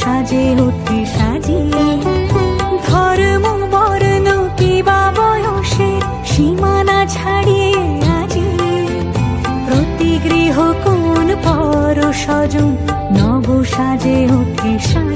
সাজে অতি সাজিয়ে। ধর্ম, বর্ণ, কিবা বয়সে সীমানা ছাড়িয়ে আজি। প্রতি গৃহ কোন পর সজন নব সাজে অতি সাজ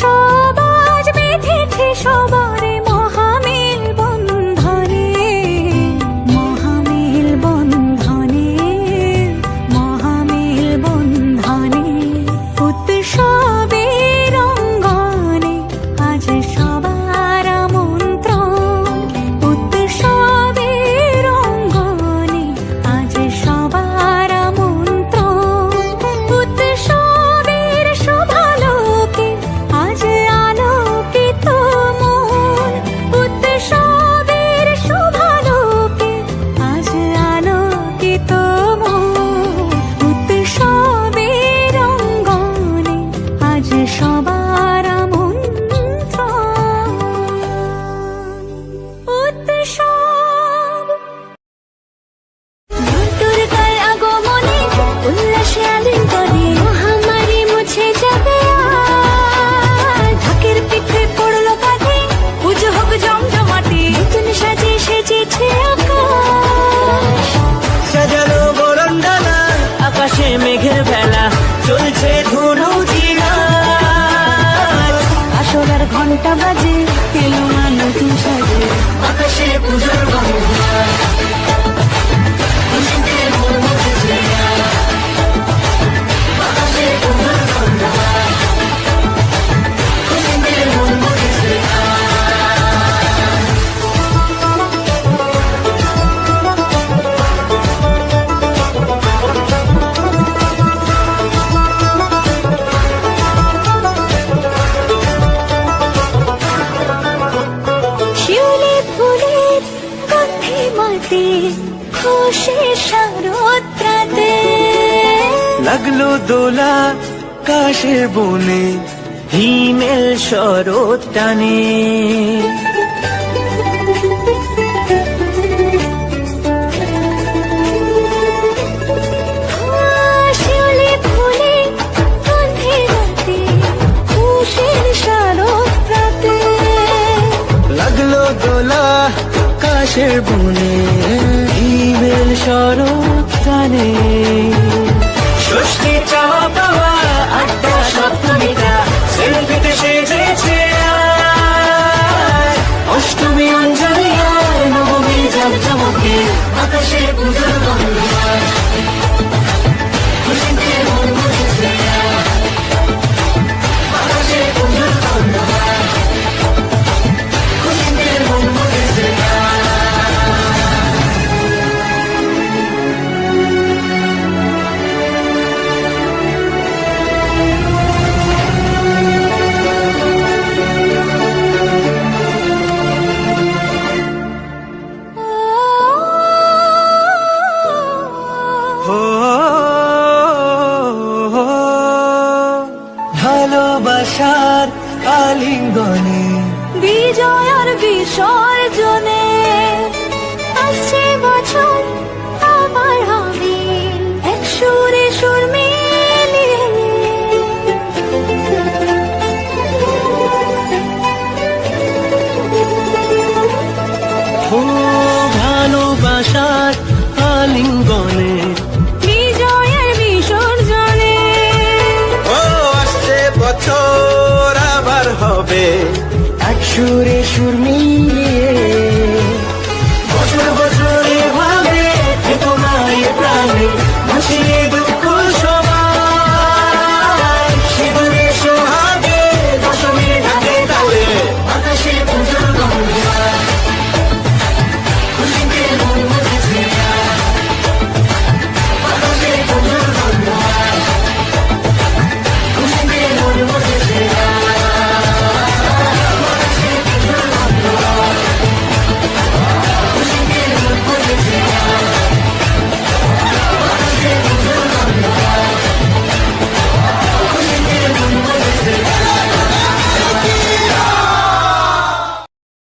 说吧。ঘণ্টা বাজে এলো না নতুন আকাশে পুজোর বাংলা রাতে খুশি শারদ লাগল দোলা কাশে বনে হিমেল শরৎ টানে। আকাশের বনে, ইমেল শরৎ কানে। ষষ্ঠী চাওয়া পাওয়া আড্ডা সপ্তমীটা সেলফিতে সেজেছে অষ্টমী অঞ্জলি আর নবমী জমজমকে আকাশের বন্ধে তোমার বিসর্জনে। আসছে বছর আবার হবে এক সুরে সুর ভালোবাসার আলিঙ্গনে। বিজয়ের বিসর্জনে। ও আসছে বছর। সুরে সুর মিল